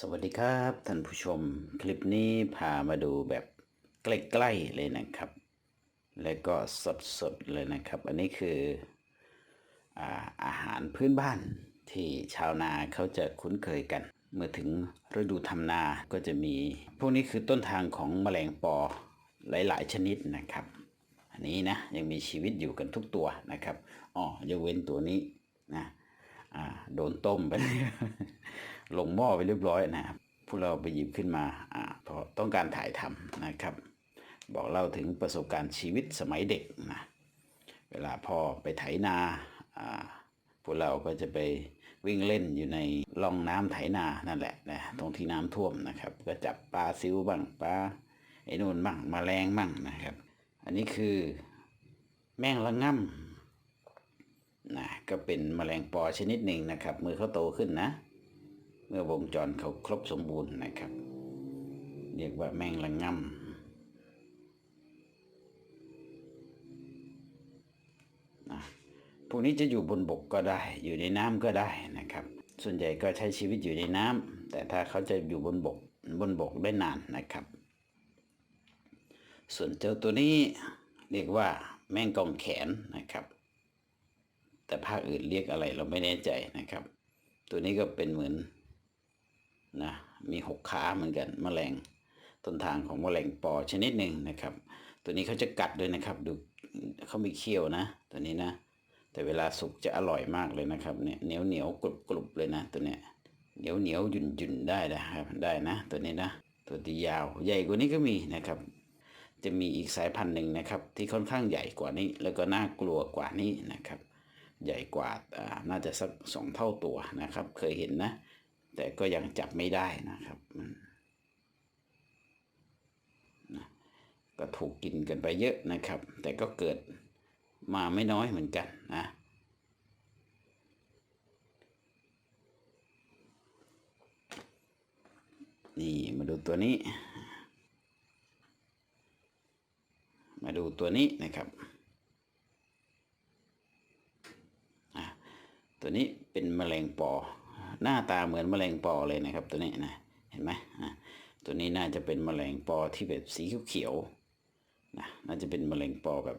สวัสดีครับท่านผู้ชมคลิปนี้พามาดูแบบใกล้ๆเลยนะครับ และก็สดๆเลยนะครับ อันนี้คืออาอาหารพื้นบ้านที่ชาวนาเขาจะคุ้นเคยกัน เมื่อถึงฤดูทำนาก็จะมี พวกนี้คือต้นทางของแมลงปอหลายๆ ชนิดนะครับ อันนี้นะยังมีชีวิตอยู่กันทุกตัวนะครับอ๋อยกเว้นตัวนี้นะโดนต้มไปล ลงหม้อไปเรียบร้อยนะครับพวกเราไปหยิบขึ้นมาอ่าเพราะต้องการถ่ายทำนะครับ บอกเล่าถึงประสบการณ์ชีวิตสมัยเด็กนะเวลาพ่อไปไถนาอ่าพวกเราก็จะไปวิ่งเล่นอยู่ในร่องน้ำไถนานั่นแหละนะตรงที่น้ำท่วมนะครับ ก็จับปลาซิวบ้างปลาไอ้นู่นบ้างมาแมลงบ้างนะครับ อันนี้คือแมงละง่ำนะก็เป็นแมลงปอชนิดหนึ่งนะครับเมื่อเขาโตขึ้นนะ เมื่อวงจรเขาครบสมบูรณ์นะครับ เรียกว่าแมงละง่ำนะพวกนี้จะอยู่บนบกก็ได้ อยู่ในน้ำก็ได้นะครับ ส่วนใหญ่ก็ใช้ชีวิตอยู่ในน้ำแต่ถ้าเขาจะอยู่บนบกบนบกได้นานนะครับ ส่วนเจ้าตัวนี้เรียกว่าแมงกองแขนนะครับ แต่ภาคอื่นเรียกอะไรเราไม่แน่ใจนะครับ ตัวนี้ก็เป็นเหมือน นะมีหกขาเหมือนกันแมลงต้นทางของแมลงปอชนิดหนึ่งนะครับ ตัวนี้เขาจะกัดด้วยนะครับดูเขามีเขี้ยวนะ ตัวนี้นะ แต่เวลาสุกจะอร่อยมากเลยนะครับเนี่ยเหนียวเหนียวกรุบกรุบเลยนะ ตัวเนี้ยเหนียวเหนียวหยุ่นหยุ่นได้นะครับได้นะ ตัวนี้นะ ตัวที่ยาวใหญ่กว่านี้ก็มีนะครับจะมีอีกสายพันธุ์หนึ่งนะครับ ที่ค่อนข้างใหญ่กว่านี้ แล้วก็น่ากลัวกว่านี้นะครับ ใหญ่กว่าอ่าน่าจะสักสองเท่าตัวนะครับ เคยเห็นนะ แต่ก็ยังจับไม่ได้นะครับนะก็ถูกกินกันไปเยอะนะครับ แต่ก็เกิดมาไม่น้อยเหมือนกันนะนี่มาดูตัวนี้ มาดูตัวนี้นะครับตัวนี้เป็นแมลงปอ หน้าตาเหมือนแมลงปอเลยนะครับ ตัวนี้นะเห็นไหมอะตัวนี้น่าจะเป็นแมลงปอที่แบบสีเขียวๆนะน่าจะเป็นแมลงปอแบบ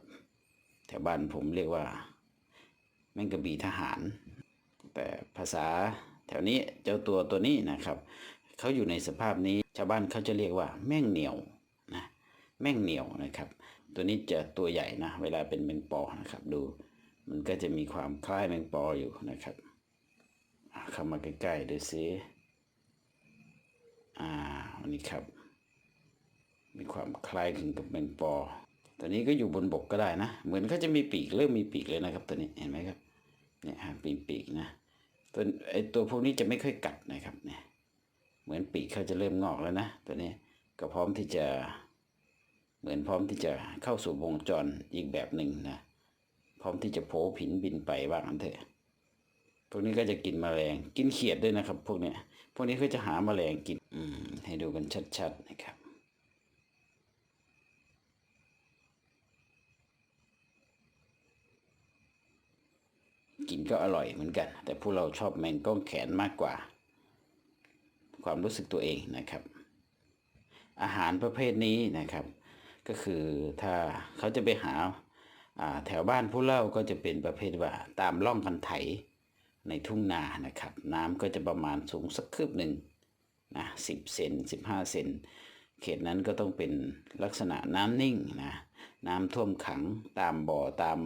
แถวบ้านผมเรียกว่าแมงกะบีทหาร แต่ภาษาแถวนี้เจ้าตัวตัวนี้นะครับเขาอยู่ในสภาพนี้ชาวบ้านเขาจะเรียกว่าแม่งเหนียวนะแม่งเหนียวนะครับ ตัวนี้จะตัวใหญ่นะเวลาเป็นแมงปอนะครับ ดูมันก็จะมีความคล้ายแมงปออยู่นะครับ เข้ามาใกล้ๆดูสิอ่าอันนี้ครับ มีความคล้ายคลึงกับแมงปอ ตัวนี้ก็อยู่บนบกก็ได้นะ เหมือนเขาจะมีปีกเริ่มมีปีกเลยนะครับ ตัวนี้เห็นไหมครับเนี่ยฮะปีกปีกนะตัวไอตัวพวกนี้จะไม่ค่อยกัดนะครับเนี่ยเหมือนปีกเขาจะเริ่มงอกแล้วนะ ตัวนี้ก็พร้อมที่จะเหมือนพร้อมที่จะเข้าสู่วงจรอีกแบบหนึ่งนะพร้อมที่จะโผผินบินไปว่างันเถอะ พวกนี้ก็จะกินแมลง กินเขียดด้วยนะครับ พวกเนี้ย พวกนี้ก็จะหาแมลงกิน อืม ให้ดูกันชัดๆนะครับกินก็อร่อยเหมือนกัน แต่พวกเราชอบแมงก้องแขนมากกว่า ความรู้สึกตัวเองนะครับ อาหารประเภทนี้นะครับ ก็คือถ้าเขาจะไปหาาแถวบ้านผู้เล่าก็จะเป็นประเภทว่าตามร่องคันไถ ในทุ่งนานะครับ น้ำก็จะประมาณสูงสักคืบหนึ่งนะสิบเซนสิบห้าเซนเขตนั้นก็ต้องเป็นลักษณะน้ำนิ่งนะน้ำท่วมขังตามบ่อตาม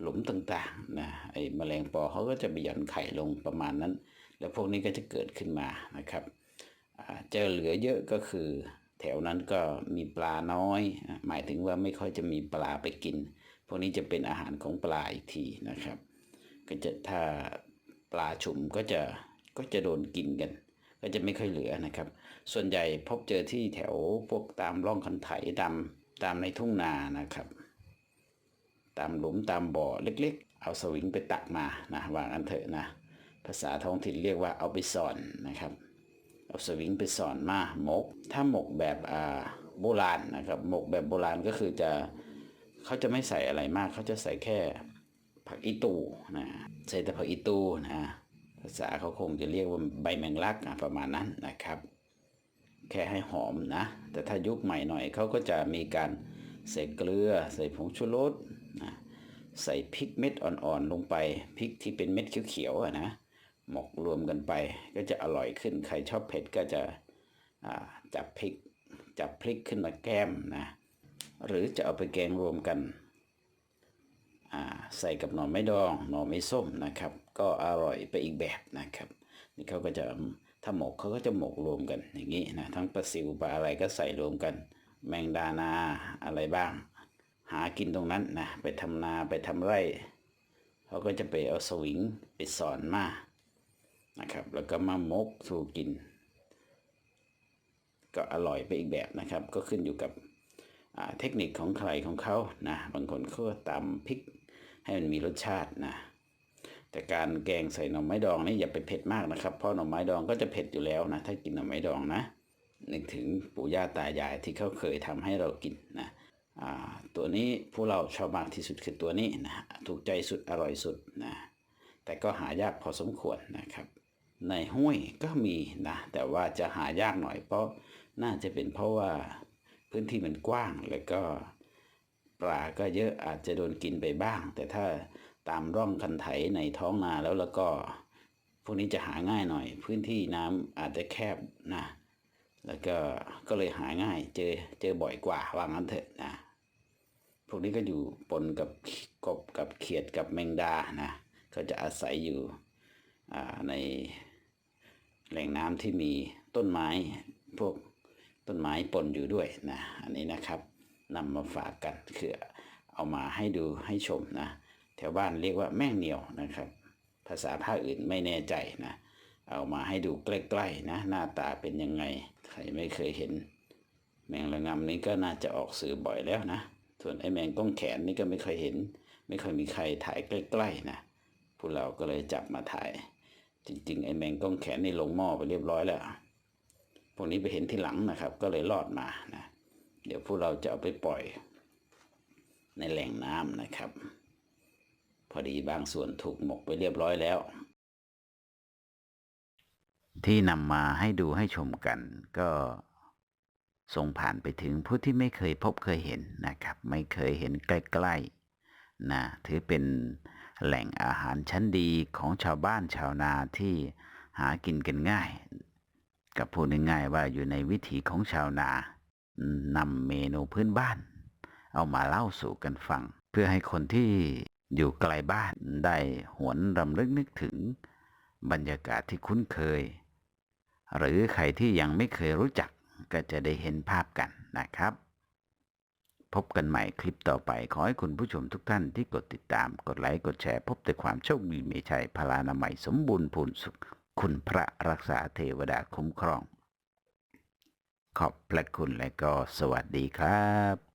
หลุมต่างๆนะไอ้แมลงปอเขาก็จะไปหย่อนไข่ลงประมาณนั้น แล้วพวกนี้ก็จะเกิดขึ้นมานะครับเจอเหลือเยอะก็คือ แถวนั้นก็มีปลาน้อย หมายถึงว่าไม่ค่อยจะมีปลาไปกิน พวกนี้จะเป็นอาหารของปลาอีกทีนะครับ ก็จะถ้า ปลาชุมก็จะก็จะโดนกินกัน ก็จะไม่ค่อยเหลือนะครับ ส่วนใหญ่พบเจอที่แถวพวกตามร่องคันไถตามตามในทุ่งนานะครับ ตามหลุมตามบ่อเล็กๆ เอาสวิงไปตักมานะวางอันเถอะนะ ภาษาท้องถิ่นเรียกว่าเอาไปสอนนะครับเอาสวิงไปสอนมาหมก ถ้าหมกแบบอ่าโบราณนะครับหมกแบบโบราณก็คือจะเขาจะไม่ใส่อะไรมากเขาจะใส่แค่ ผักอีตูนะใส่แต่ผักอีตูนะภาษาเขาคงจะเรียกว่าใบแมงลักอะประมาณนั้นนะครับ แค่ให้หอมนะ แต่ถ้ายุคใหม่หน่อยเขาก็จะมีการใส่เกลือ ใส่ผงชูรสนะใส่พริกเม็ดอ่อนๆลงไปพริกที่เป็นเม็ดเขียวๆนะหมกรวมกันไปก็จะอร่อยขึ้นใครชอบเผ็ดก็จะจับพริกจับพริกขึ้นมาแก้มนะหรือจะเอาไปแกงรวมกัน ใส่กับหน่อไม้ดองหน่อไม้ส้มนะครับ ก็อร่อยไปอีกแบบนะครับ นี่เขาก็จะถ้าหมกเขาก็จะหมกรวมกันอย่างนี้นะทั้งปลาซิวปลาอะไรก็ใส่รวมกัน แมงดานาอะไรบ้าง หากินตรงนั้นนะไปทำนาไปทำไร่เขาก็จะไปเอาสวิงไปสอนมานะครับแล้วก็มามกสู่กิน ก็อร่อยไปอีกแบบนะครับ ก็ขึ้นอยู่กับเทคนิคของใครของเขานะบางคนเขาก็ตำพริก ให้มันมีรสชาตินะแต่การแกงใส่หน่อไม้ดองนี่อย่าไปเผ็ดมากนะครับเพราะหน่อไม้ดองก็จะเผ็ดอยู่แล้วนะ ถ้ากินหน่อไม้ดองนะนึกถึงปู่ย่าตายายที่เขาเคยทำให้เรากินนะอ่าตัวนี้ผู้เราชอบมากที่สุดคือตัวนี้นะถูกใจสุดอร่อยสุดนะแต่ก็หายากพอสมควรนะครับ ในห้วยก็มีนะแต่ว่าจะหายากหน่อยเพราะน่าจะเป็นเพราะว่าพื้นที่มันกว้างแล้วก็ ปลาก็เยอะอาจจะโดนกินไปบ้าง แต่ถ้าตามร่องคันไถในท้องนาแล้วแล้วก็ พวกนี้จะหาง่ายหน่อย พื้นที่น้ำอาจจะแคบนะ แล้วก็ก็เลยหาง่าย เจอเจอบ่อยกว่าว่างั้นเถอะนะพวกนี้ก็อยู่ปนกับกบกับเขียดกับแมงดานะก็จะอาศัยอยู่อ่าในแหล่งน้ำที่มีต้นไม้พวกต้นไม้ปนอยู่ด้วยนะอันนี้นะครับ นำมาฝากกันคือเอามาให้ดูให้ชมนะ แถวบ้านเรียกว่าแม่งเหนียวนะครับ ภาษาภาคอื่นไม่แน่ใจนะ เอามาให้ดูใกล้ๆนะ หน้าตาเป็นยังไง ใครไม่เคยเห็น แมงระงำนี้ก็น่าจะออกสื่อบ่อยแล้วนะ ส่วนไอ้แมงก้องแขนนี่ก็ไม่เคยเห็น ไม่เคยมีใครถ่ายใกล้ๆนะพวกเราก็เลยจับมาถ่าย จริงๆ ไอ้แมงก้องแขนนี่ลงหม้อไปเรียบร้อยแล้วพวกนี้ไปเห็นที่หลังนะครับ ก็เลยรอดมานะ เดี๋ยวพวกเราจะเอาไปปล่อย ในแหล่งน้ำนะครับ พอดีบางส่วนถูกหมกไปเรียบร้อยแล้ว ที่นำมาให้ดูให้ชมกัน ก็ส่งผ่านไปถึงผู้ที่ไม่เคยพบเคยเห็นนะครับ ไม่เคยเห็นใกล้ๆนะถือเป็นแหล่งอาหารชั้นดีของชาวบ้านชาวนาที่หากินกันง่าย กับพูดง่ายๆว่าอยู่ในวิถีของชาวนา นำเมนูพื้นบ้าน เอามาเล่าสู่กันฟัง เพื่อให้คนที่อยู่ไกลบ้านได้หวนรำลึกนึกถึง บรรยากาศที่คุ้นเคย หรือใครที่ยังไม่เคยรู้จักก็จะได้เห็นภาพกันนะครับ พบกันใหม่คลิปต่อไป ขอให้คุณผู้ชมทุกท่านที่กดติดตาม กดไลค์ กดแชร์ พบแต่ความโชคดีมีชัยพลานามัยสมบูรณ์พูนสุข คุณพระรักษาเทวดาคุ้มครอง ขอบพระคุณและก็สวัสดีครับ